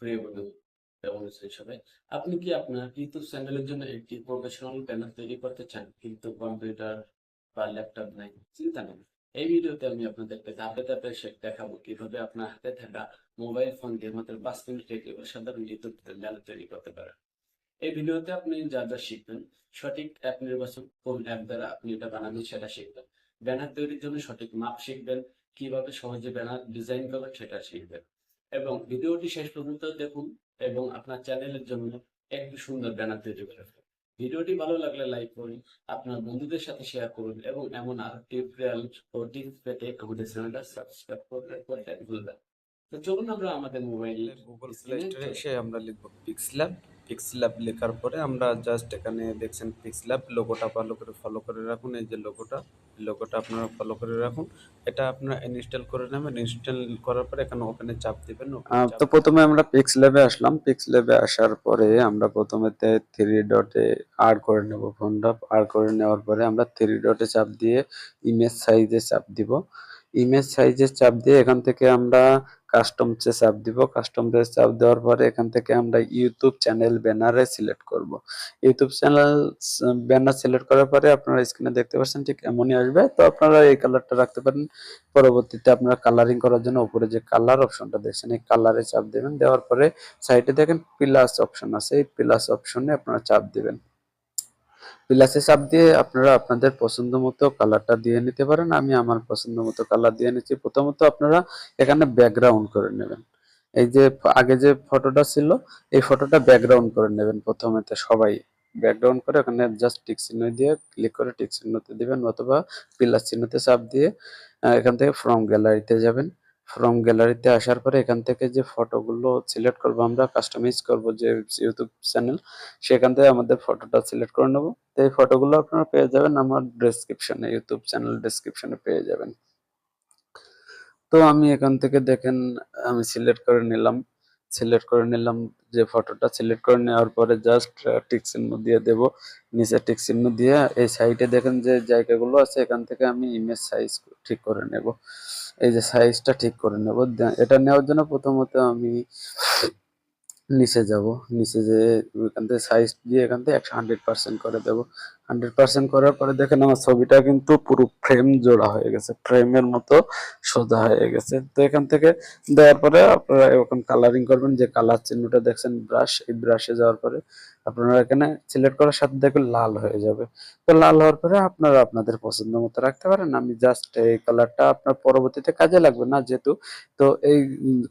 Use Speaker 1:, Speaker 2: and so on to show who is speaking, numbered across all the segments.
Speaker 1: প্রিয় বন্ধু কেমন আছেন সবাই আপনি কি আপনার ইউটিউব চ্যানেলের জন্য একটি প্রফেশনাল তৈরি করতে চান? কিন্তু কম্পিউটার বা ল্যাপটপ নাই, চিন্তা নেই। এই ভিডিওতে আমি আপনাদেরকে ধাপে ধাপে দেখাবো কীভাবে আপনার হাতে থাকা মোবাইল ফোন দিয়ে মাত্র পাঁচ সাধারণ ইউটিউব তৈরি করতে পারেন। এই ভিডিওতে আপনি যা যা শিখবেন, সঠিক অ্যাপ নির্বাচন কোন অ্যাপ দ্বারা আপনি এটা বানাবেন সেটা শিখবেন। ব্যানার তৈরির জন্য সঠিক মাপ শিখবেন, কীভাবে সহজে ব্যানার ডিজাইন করবেন সেটা শিখবেন। এবং ভিডিওটি শেষ পর্যন্ত দেখুন এবং আপনার চ্যানেলের জন্য একটি সুন্দর ব্যানার তৈরি করে। ভিডিওটি ভালো লাগলে লাইক করুন আপনার বন্ধুদের সাথে শেয়ার করুন এবং এমন আরও টিউটোরিয়াল ও টিপস পেতে আমাদের চ্যানেলটা সাবস্ক্রাইব করতে ভুলবেন না। তো চলুন আমরা আমাদের মোবাইল
Speaker 2: গুগল প্লে স্টোরে এসে আমরা লিখব পিক্সল্যাব পিক্সল্যাব লেখার পরে আমরা জাস্ট এখানে দেখছেন পিক্সল্যাব লোগোটা ভালো করে ফলো করে রাখুন। এই যে লোগোটা লোগোটা আপনারা ফলো করে রাখুন। এটা আপনারা ইনস্টল করে নেবেন। ইনস্টল করার পরে এখানে ওখানে চাপ দিবেন তো প্রথমে আমরা পিক্সল্যাবে আসলাম। পিক্সল্যাবে আসার পরে আমরা প্রথমে থ্রি ডটে আর করে নেব ফোনটা। আর করে নেওয়ার পরে আমরা থ্রি ডটে চাপ দিয়ে ইমেজ সাইজে চাপ দিব। ইমেজ সাইজের চাপ দিয়ে এখান থেকে আমরা কাস্টম চে চাপ দিব। কাস্টম চে চাপ দেওয়ার পরে এখান থেকে আমরা ইউটিউব চ্যানেল ব্যানারে সিলেক্ট করব। ইউটিউব চ্যানেল ব্যানার সিলেক্ট করার পরে আপনারা স্ক্রিনে দেখতে পাচ্ছেন ঠিক এমনই আসবে। তো আপনারা এই কালারটা রাখতে পারেন। পরবর্তীতে আপনারা কালারিং করার জন্য উপরে যে কালার অপশনটা দেখছেন, এই কালারে চাপ দেবেন। দেওয়ার পরে সাইডে দেখেন প্লাস অপশন আছে। এই প্লাস অপশনে আপনারা চাপ দিবেন। প্লাসে চাপ দিয়ে আপনারা আপনাদের পছন্দ মতো কালারটা দিয়ে নিতে পারেন। আমি আমার পছন্দ মতো কালার দিয়ে নিচ্ছি। প্রথমত আপনারা এখানে ব্যাকগ্রাউন্ড করে নেবেন। এই যে আগে যে ফটোটা ছিল, এই ফটোটা ব্যাকগ্রাউন্ড করে নেবেন প্রথমেতে সবাই। ব্যাকগ্রাউন্ড করে ওখানে জাস্ট টিক চিহ্ন দিয়ে ক্লিক করে টিক চিহ্নতে দিবেন অথবা প্লাস চিহ্নতে চাপ দিয়ে এখান থেকে ফ্রম গ্যালারিতে যাবেন। ফ্রম গ্যালারিতে আসার পরে এখান থেকে যে ফটোগুলো সিলেক্ট করব আমরা কাস্টমাইজ করব যে ইউটিউব চ্যানেল সেখান থেকে আমাদের ফটোটা সিলেক্ট করে নেব। তো এই ফটোগুলো আপনারা পেয়ে যাবেন আমার ডেসক্রিপশনে ইউটিউব চ্যানেল ডেসক্রিপশনে পেয়ে যাবেন। তো আমি এখান থেকে দেখেন, আমি সিলেক্ট করে নিলাম। সিলেক্ট করে নিলাম যে ফটোটা সিলেক্ট করে নেওয়ার পরে জাস্ট টিক চিহ্ন দিয়ে দেব। নিচে টিক চিহ্ন দিয়ে এই সাইডে দেখেন যে জায়গাগুলো আছে, এখান থেকে আমি ইমেজ সাইজ ঠিক করে নেব। এই যে সাইজটা ঠিক করে নেব। এটা নেওয়ার জন্য প্রথমত আমি নিচে যাব। নিচে যে এখান থেকে সাইজ দিয়ে এখান থেকে একশো হান্ড্রেড পার্সেন্ট করে দেবো। হান্ড্রেড পার্সেন্ট করার পরে দেখেন আমার ছবিটা কিন্তু পুরো ফ্রেম জোড়া হয়ে গেছে ফ্রেমের মতো সোজা হয়ে গেছে। তো এখান থেকে দেওয়ার পরে আপনারা এখন কালারিং করবেন, যে কালার চিহ্নটা দেখছেন ব্রাশ এই ব্রাশে যাওয়ার পরে আপনারা এখানে সিলেক্ট করার সাথে দেখবেন লাল হয়ে যাবে। তো লাল হওয়ার পরে আপনারা আপনাদের পছন্দ মতো রাখতে পারেন। আমি জাস্ট এই কালারটা আপনার পরবর্তীতে কাজে লাগবে না যেহেতু। তো এই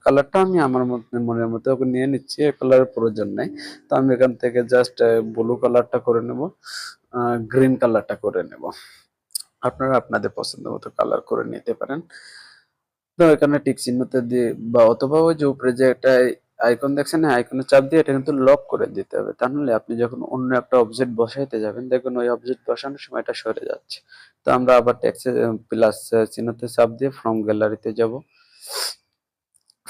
Speaker 2: কালারটা আমি আমার মনের মতো নিয়ে নিচ্ছি, এই কালারের প্রয়োজন নাই। তো আমি এখান থেকে জাস্ট ব্লু কালারটা করে নেব। গ্রিন কালারটা করে নেব। আপনারা আপনাদের পছন্দ মতো কালার করে নিতে পারেন। তো এখানে টিক চিহ্নতে দিয়ে বা অথবা ওই যে উপরে যে একটা আইকন দেখছেন আইকনে চাপ দিয়ে এটা কিন্তু লক করে দিতে হবে। তা নাহলে আপনি যখন অন্য একটা অবজেক্ট বসাইতে যাবেন দেখুন ওই অবজেক্ট বসানোর সময় এটা সরে যাচ্ছে। তো আমরা আবার টেক্সে প্লাস চিহ্নতে চাপ দিয়ে ফ্রম গ্যালারিতে যাব।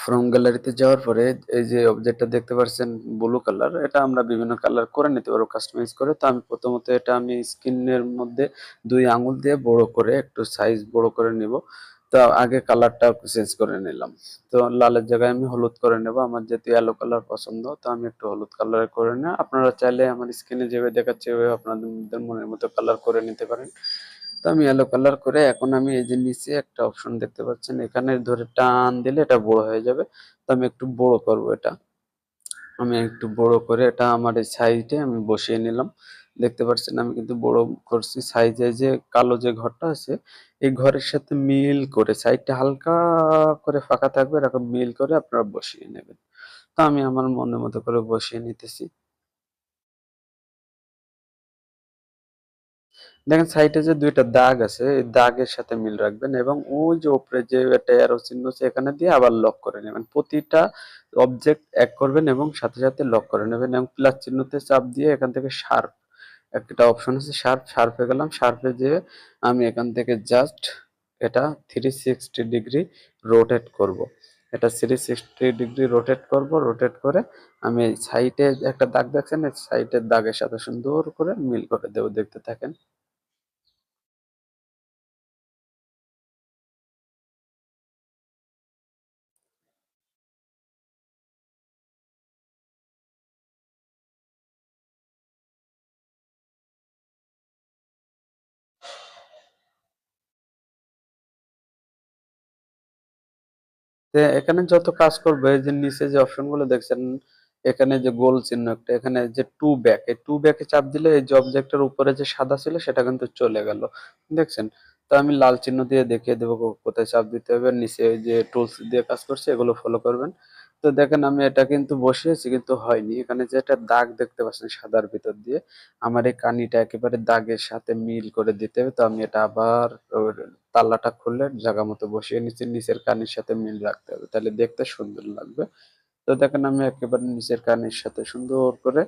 Speaker 2: ফ্রম গ্যালারিতে যাওয়ার পরে এই যে অবজেক্টটা দেখতে পাচ্ছেন ব্লু কালার এটা আমরা বিভিন্ন কালার করে নিতে পারব কাস্টমাইজ করে। তো আমি প্রথমত এটা আমি স্ক্রিনের মধ্যে দুই আঙুল দিয়ে বড় করে, একটু সাইজ বড় করে নিব। তো আগে কালারটা চেঞ্জ করে নিলাম। তো লালের জায়গায় আমি হলুদ করে নেব, আমার যেহেতু ইয়েলো কালার পছন্দ, তো আমি একটু হলুদ কালার করে নিই আপনারা চাইলে আমার স্ক্রিনে যেভাবে দেখাচ্ছে, ওইভাবে আপনাদের মনের মতো কালার করে নিতে পারেন। তো আমি ইয়েলো কালার করে এখন আমি এই যে নিচে একটা অপশন দেখতে পাচ্ছেন। এখানে ধরে টান দিলে এটা বড় হয়ে যাবে। তো আমি একটু বড় করব এটা। আমি একটু বড় করে এটা আমার এই সাইডে আমি বসিয়ে নিলাম। দেখতে পাচ্ছেন আমি কিন্তু বড় করছি সাইজে যে কালো যে ঘরটা আছে, এই ঘরের সাথে মিল করে সাইডটা হালকা করে ফাঁকা থাকবে, এরকম মিল করে আপনারা বসিয়ে নেবেন। তো আমি আমার মনের মতো করে বসিয়ে নিতেছি। দেখেন সাইডে যে দুইটা দাগ আছে, এই দাগের সাথে মিল রাখবেন এবং ওই যে উপরে যে একটা অ্যারো চিহ্ন আছে, এখানে দিয়ে আবার লক করে নেবেন। প্রতিটা অবজেক্ট এক করবেন এবং সাথে সাথে লক করে নেবেন এবং প্লাস চিহ্নতে চাপ দিয়ে এখান থেকে শার্প একটা অপশন আছে শার্প শার্পে গেলাম। শার্পে যেয়ে আমি এখান থেকে জাস্ট এটা থ্রি সিক্সটি ডিগ্রি রোটেট করব। এটা থ্রি সিক্সটি ডিগ্রি রোটেট করব রোটেট করে আমি সাইডে একটা দাগ দেখছেন সাইডের দাগের সাথে সুন্দর করে মিল করে দেবো, দেখতে থাকেন। এখানে যত কাজ করবে, যে নিচে যে অপশনগুলো দেখছেন, এখানে যে গোল চিহ্ন একটা এখানে যে টু ব্যাক এই টু ব্যাকে চাপ দিলে এই যে অবজেক্টের উপরে যে সাদা ছিল, সেটা কিন্তু চলে গেল। দেখছেন? তো আমি লাল চিহ্ন দিয়ে দেখিয়ে দেবো কোথায় চাপ দিতে হবে। নিচে যে টুলস দিয়ে কাজ করছে, এগুলো ফলো করবেন। তো দেখেন আমি এটা কিন্তু বসিয়েছি, কিন্তু হয়নি। এখানে যে একটা দাগ দেখতে পাচ্ছেন সাদার ভিতর দিয়ে, আমার এই কানিটা একেবারে দাগের সাথে মিল করে দিতে হবে। তো আমি এটা আবার তাল্লাটা খুলে জায়গা মতো বসিয়ে নিচে নিচের কানির সাথে মিল রাখতে হবে। তাহলে দেখতে সুন্দর লাগবে। তো দেখেন আমি একেবারে নিচের কানির সাথে সুন্দর করে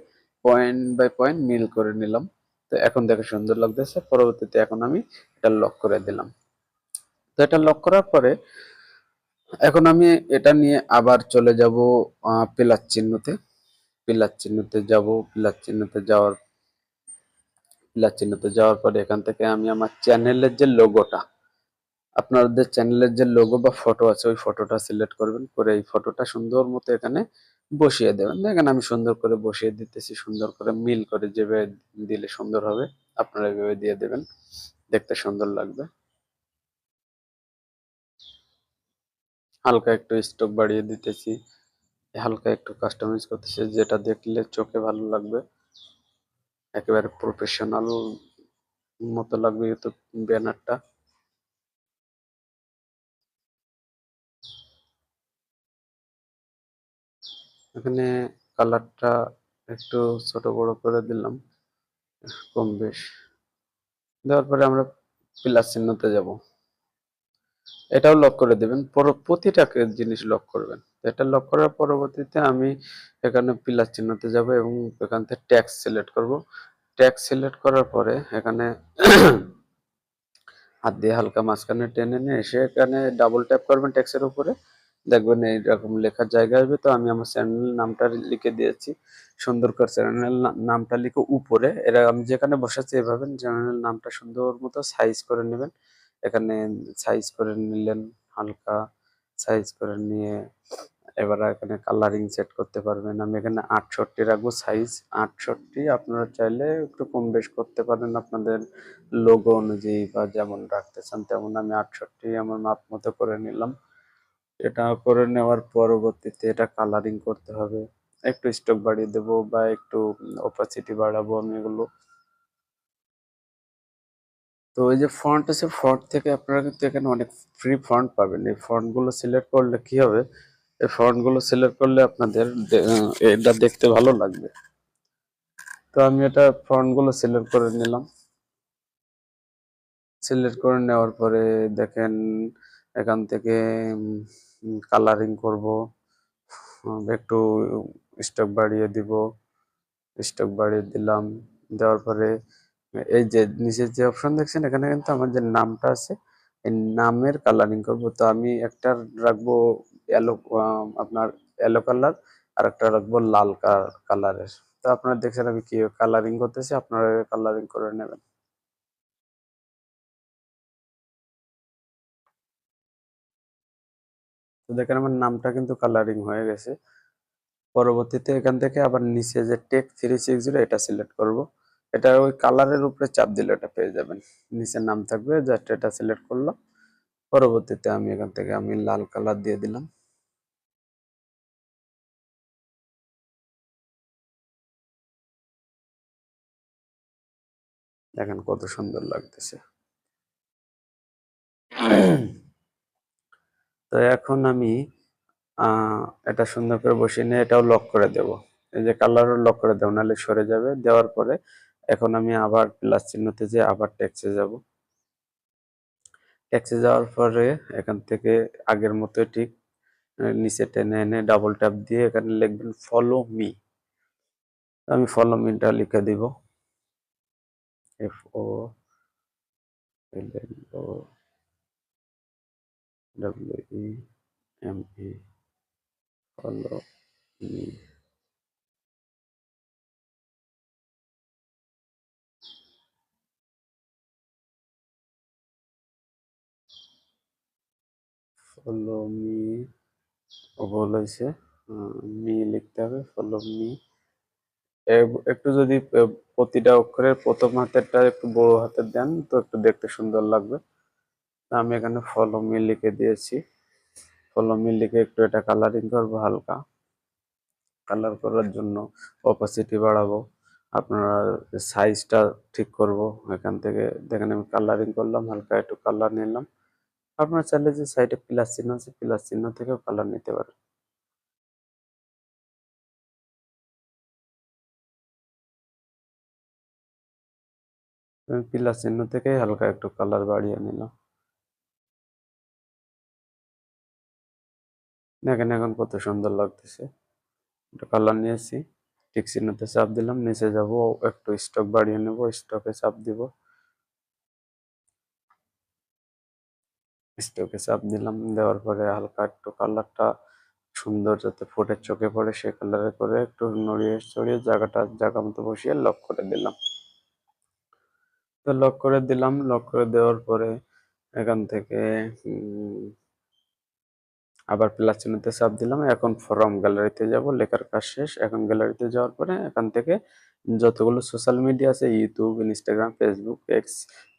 Speaker 2: পয়েন্ট বাই পয়েন্ট মিল করে নিলাম। তো এখন দেখে সুন্দর লাগতেছে। পরবর্তীতে এখন আমি এটা লক করে দিলাম। তো এটা লক করার পরে এখন আমি এটা নিয়ে আবার চলে যাব পিলার চিহ্নতে। পিলার চিহ্নতে যাব, পিলার চিহ্নতে যাওয়ার, পিলার চিহ্নতে যাওয়ার পরে এখান থেকে আমি আমার চ্যানেলের যে লোগোটা, আপনাদের চ্যানেলের যে লোগো বা ফটো আছে, ওই ফটোটা সিলেক্ট করবেন, করে এই ফটোটা সুন্দর মতো এখানে বসিয়ে দেবেন। দেখেন আমি সুন্দর করে বসিয়ে দিতেছি, সুন্দর করে মিল করে যেভাবে দিলে সুন্দর হবে, আপনারা এভাবে দিয়ে দেবেন, দেখতে সুন্দর লাগবে। হালকা একটু স্টক বাড়িয়ে দিতেছি। হালকা একটু কাস্টমাইজ করতেছি, যেটা দেখলে চোখে ভালো লাগবে। একেবারে প্রফেশনাল মতো লাগবে ইউটিউব ব্যানারটা এখানে কালারটা একটু ছোট বড় করে দিলাম, কম বেশ। দেওয়ার পরে আমরা প্লাস চিহ্নতে যাব। এটাও লক করে দেবেন। প্রতিটা জিনিস লক করবেন। এটা লক করার পরবর্তীতে আমি এখানে পিলার চিহ্নতে যাব এবং এখান থেকে ট্যাক্স সিলেক্ট করব। ট্যাক্স সিলেক্ট করার পরে এখানে হাত দিয়ে হালকা মাঝখানে টেনে নিয়ে এসে এখানে ডাবল ট্যাপ করবেন ট্যাক্সের উপরে। দেখবেন এইরকম লেখার জায়গা আসবে। তো আমি আমার চ্যানেল নামটা লিখে দিয়েছি। সুন্দর করে চ্যানেল নামটা লিখে উপরে। এরা, আমি যেখানে বসাচ্ছি এভাবে চ্যানেল নামটা সুন্দর মতো সাইজ করে নেবেন। এখানে সাইজ করে নিলেন হালকা সাইজ করে নিয়ে এবার এখানে কালারিং সেট করতে পারবেন। আমি এখানে আটষট্টি রাখব সাইজ আটষট্টি। আপনারা চাইলে একটু কম বেশ করতে পারেন আপনাদের লোগো অনুযায়ী বা যেমন রাখতে চান তেমন। আমি আটষট্টি আমার মাপ মতো করে নিলাম। এটা করে নেওয়ার পরবর্তীতে এটা কালারিং করতে হবে। একটু স্টক বাড়িয়ে দেবো বা একটু অপাসিটি বাড়াবো আমি এগুলো। তো এই যে ফন্ট আছে ফন্ট থেকে আপনারা কিন্তু এখানে অনেক ফ্রি ফন্ট পাবেন। এই ফন্টগুলো সিলেক্ট করলে কি হবে? এই ফন্টগুলো সিলেক্ট করলে আপনাদের এটা দেখতে ভালো লাগবে। তো আমি এটা ফন্টগুলো সিলেক্ট করে নিলাম। সিলেক্ট করে নেওয়ার পরে দেখেন এখান থেকে কালারিং করব একটু স্টক বাড়িয়ে দিব। স্টক বাড়িয়ে দিলাম। দেওয়ার পরে এই যে নিচের যে অপশন দেখছেন, এখানে কিন্তু আমার যে নামটা আছে, এই নামের কালারিং করব। তো আমি একটা রাখব এলো আপনার এলো কালার আর একটা রাখব লাল কালারের তো আপনারা দেখছেন আমি কি কালারিং করতেছি, আপনারা কালারিং করে নেবেন। তো দেখেন আমার নামটা কিন্তু কালারিং হয়ে গেছে। পরবর্তীতে এখান থেকে আবার নিচে যে টেক থ্রি সিক্স জিরো এটা সিলেক্ট করব। এটা ওই কালারের উপরে চাপ দিলে এটা পেয়ে যাবেন। নিচে নাম থাকবে জাস্ট এটা সিলেক্ট করলাম পরবর্তীতে আমি এখান থেকে আমি লাল কালার দিয়ে দিলাম। দেখেন কত সুন্দর লাগতেছে। তো এখন আমি এটা সুন্দর করে বসিয়ে নিয়ে এটাও লক করে দেব। এই যে কালারও লক করে দেবো, নাহলে সরে যাবে। দেওয়ার পরে এখন আমি আবার প্লাস চিহ্নতে যে আবার ট্যাক্সে যাব। ট্যাক্সে যাওয়ার পরে এখান থেকে আগের মতো ঠিক নিচে টেনে এনে ডাবল ট্যাপ দিয়ে এখানে লিখবেন ফলো মি আমি ফলো মিটা লিখে দিব। F O W E M E follow me follow me ভুল হয়েছে মি লিখতে হবে ফলো মি একটু যদি প্রতিটা অক্ষরের প্রথম হাতেরটা একটু বড় হাতের দেন, তো একটু দেখতে সুন্দর লাগবে। আমি এখানে ফলো মি লিখে দিয়েছি। ফলো মি লিখে একটু এটা কালারিং করব হালকা। কালার করার জন্য অপাসিটি বাড়াবো। আপনারা সাইজটা ঠিক করব। এখান থেকে দেখেন আমি কালারিং করলাম, হালকা একটু কালার নিলাম। আপনারা চাইলে যে সাইডে প্লাস চিহ্ন আছে প্লাস চিহ্ন থেকেও কালার নিতে পারেন। আমি চিহ্ন থেকে হালকা একটু কালার বাড়িয়ে নিলাম। দেখেন এখন কত সুন্দর লাগতেছে। একটা কালার নিয়েছি, ঠিক চিহ্নতে চাপ দিলাম, নিচে যাব, একটু স্টক বাড়িয়ে নেব স্টকে চাপ দিব। স্টকে চাপ দিলাম। দেওয়ার পরে হালকা একটু কালারটা সুন্দর যাতে ফুটের চোখে পড়ে সে কালারে করে একটু নড়িয়ে চড়িয়ে জায়গাটা, জায়গা মতো বসিয়ে লক করে দিলাম। তো লক করে দিলাম। লক করে দেওয়ার পরে এখান থেকে আবার প্লাস চিহ্নতে চাপ দিলাম। এখন ফরম গ্যালারিতে যাব, লেখার কাজ শেষ। এখন গ্যালারিতে যাওয়ার পরে এখান থেকে যতগুলো সোশ্যাল মিডিয়া আছে ইউটিউব ইনস্টাগ্রাম ফেসবুক এক্স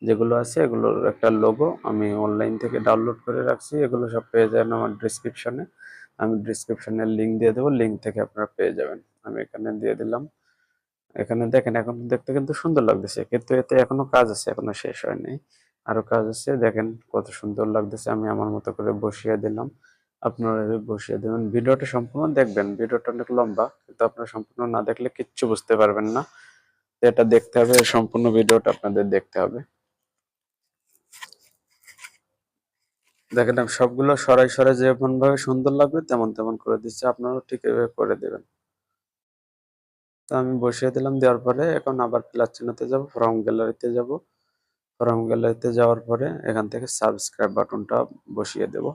Speaker 2: যেগুলো আছে, এগুলোর একটা লোগো আমি অনলাইন থেকে ডাউনলোড করে রাখছি। এগুলো সব পেয়ে যাবেন আমার ডিসক্রিপশনে আমি ডিসক্রিপশনে লিঙ্ক দিয়ে দেবো। লিঙ্ক থেকে আপনারা পেয়ে যাবেন। আমি এখানে দিয়ে দিলাম। এখানে দেখেন, এখন দেখতে কিন্তু সুন্দর লাগতেছে। কিন্তু এতে এখনও কাজ আছে, এখনও শেষ হয়নি। আরও কাজ আছে। দেখেন কত সুন্দর লাগতেছে। আমি আমার মতো করে বসিয়ে দিলাম। আপনারা বসিয়ে দেবেন। ভিডিওটা সম্পূর্ণ দেখবেন। ভিডিওটা অনেক লম্বা, কিন্তু আপনারা সম্পূর্ণ না দেখলে কিচ্ছু বুঝতে পারবেন না। এটা দেখতে হবে, সম্পূর্ণ ভিডিওটা আপনাদের দেখতে হবে। দেখেন, আমি সবগুলো সরাই সরাই যেমন ভাবে সুন্দর লাগবে, তেমন তেমন করে দিচ্ছি। আপনারাও ঠিক এভাবে করে দেবেন। তো আমি বসিয়ে দিলাম, দেওয়ার পরে এখন আবার প্লাস চিহ্নতে যাব ফর্ম গ্যালারিতে যাব। ফর্ম গ্যালারিতে যাওয়ার পরে এখান থেকে সাবস্ক্রাইব বাটনটা বসিয়ে দেব।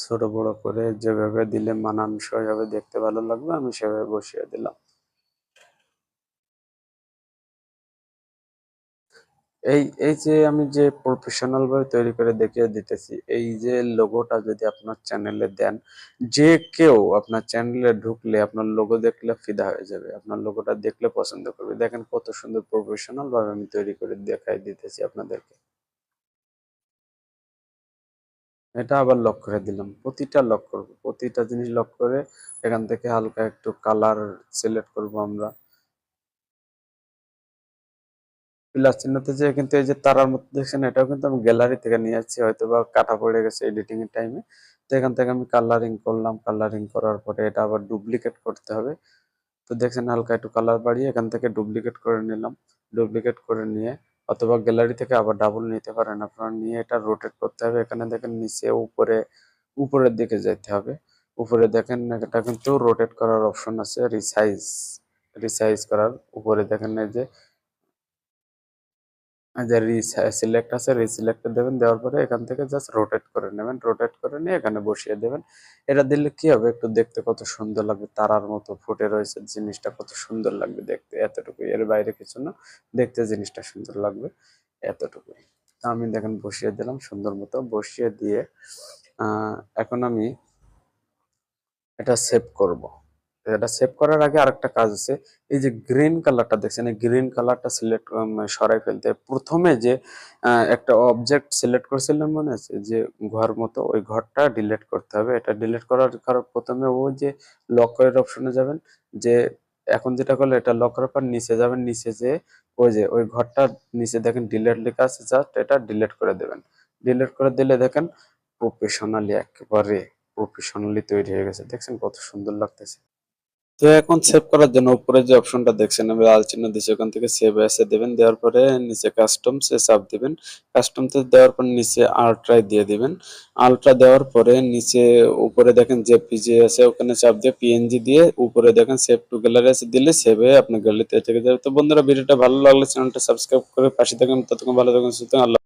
Speaker 2: ছোট বড় করে যেভাবে দিলে মানানসই হবে, দেখতে ভালো লাগবে, আমি সেভাবে বসিয়ে দিলাম। এই এই যে আমি যে প্রফেশনাল ভাবে তৈরি করে দেখিয়ে দিতেছি, এই যে লোগোটা যদি আপনার চ্যানেলে দেন, যে কেউ আপনার চ্যানেলে ঢুকলে আপনার লোগো দেখলে ফিদা হয়ে যাবে, আপনার লোগোটা দেখলে পছন্দ করবে। দেখেন কত সুন্দর প্রফেশনাল ভাবে আমি তৈরি করে দেখাই দিতেছি আপনাদেরকে। এটা আবার লক করে দিলাম। প্রতিটা লক করব। প্রতিটা জিনিস লক করে এখান থেকে হালকা একটু কালার সিলেক্ট করব আমরা। প্লাস চিহ্নতে যে কিন্তু এই যে তারার মতো দেখছেন, এটাও কিন্তু আমি গ্যালারি থেকে নিয়ে আসছি হয়তো বা কাটা পড়ে গেছে এডিটিং এর টাইমে তো এখান থেকে আমি কালারিং করলাম। কালারিং করার পরে এটা আবার ডুপ্লিকেট করতে হবে। তো দেখছেন হালকা একটু কালার বাড়িয়ে এখান থেকে ডুপ্লিকেট করে নিলাম। ডুপ্লিকেট করে নিয়ে অথবা গ্যালারি থেকে আবার ডাবল নিতে পারেন। আপনারা নিয়ে এটা রোটেট করতে হবে। এখানে দেখেন নিচে উপরে, উপরের দিকে যেতে হবে। উপরে দেখেন এটা কিন্তু রোটেট করার অপশন আছে রিসাইজ রিসাইজ করার। উপরে দেখেন এই যে যে সিলেক্ট আছে রিসিলেক্ট দেবেন, দেওয়ার পরে এখান থেকে জাস্ট রোটেট করে নেবেন রোটেট করে নিয়ে এখানে বসিয়ে দেবেন। এটা দিলে কি হবে? একটু দেখতে কত সুন্দর লাগবে, তারার মতো ফুটে রয়েছে, জিনিসটা কত সুন্দর লাগবে দেখতে এতটুকু এর বাইরে কিছু না, দেখতে জিনিসটা সুন্দর লাগবে, এতটুকুই। তা আমি দেখেন বসিয়ে দিলাম, সুন্দর মতো বসিয়ে দিয়ে এখন আমি এটা সেভ করব। এটা সেভ করার আগে আরেকটা কাজ আছে। এই যে গ্রিন কালারটা দেখছেন, এই গ্রিন কালারটা সিলেক্ট সরাই ফেলতে। প্রথমে যে একটা অবজেক্ট সিলেক্ট করেছিলাম মনে আছে, যে ঘর মতো ওই ঘরটা ডিলিট করতে হবে। এটা ডিলিট করার কারণ প্রথমে ওই যে লক করার অপশনে যাবেন, যে এখন যেটা করলে এটা লক করার পর নিচে যাবেন, নিচে যে ওই যে ওই ঘরটা নিচে দেখেন ডিলিট লেখা আছে জাস্ট এটা ডিলিট করে দেবেন। ডিলিট করে দিলে দেখেন প্রফেশনালি একেবারে প্রফেশনালি তৈরি হয়ে গেছে। দেখছেন কত সুন্দর লাগতেছে। তো এখন সেভ করার জন্য উপরে যে অপশনটা দেখছেন, আমি লাল চিহ্ন দিচ্ছি ওখান থেকে সেভ এসে দেবেন, দেওয়ার পরে নিচে কাস্টম সে চাপ দিবেন। কাস্টম তে দেওয়ার পর নিচে আল্ট্রায় দিয়ে দিবেন। আল্ট্রা দেওয়ার পরে নিচে উপরে দেখেন যে পিজি আছে, ওখানে চাপ দিয়ে পিএনজি দিয়ে উপরে দেখেন সেভ টু গ্যালারি আছে, দিলে সেভ আপনার গ্যালারিতে থেকে যাবে। তো বন্ধুরা, ভিডিওটা ভালো লাগলে চ্যানেলটা সাবস্ক্রাইব করে পাশে থাকুন ততক্ষণ ভালো থাকুন সুতরাং আল্লাহ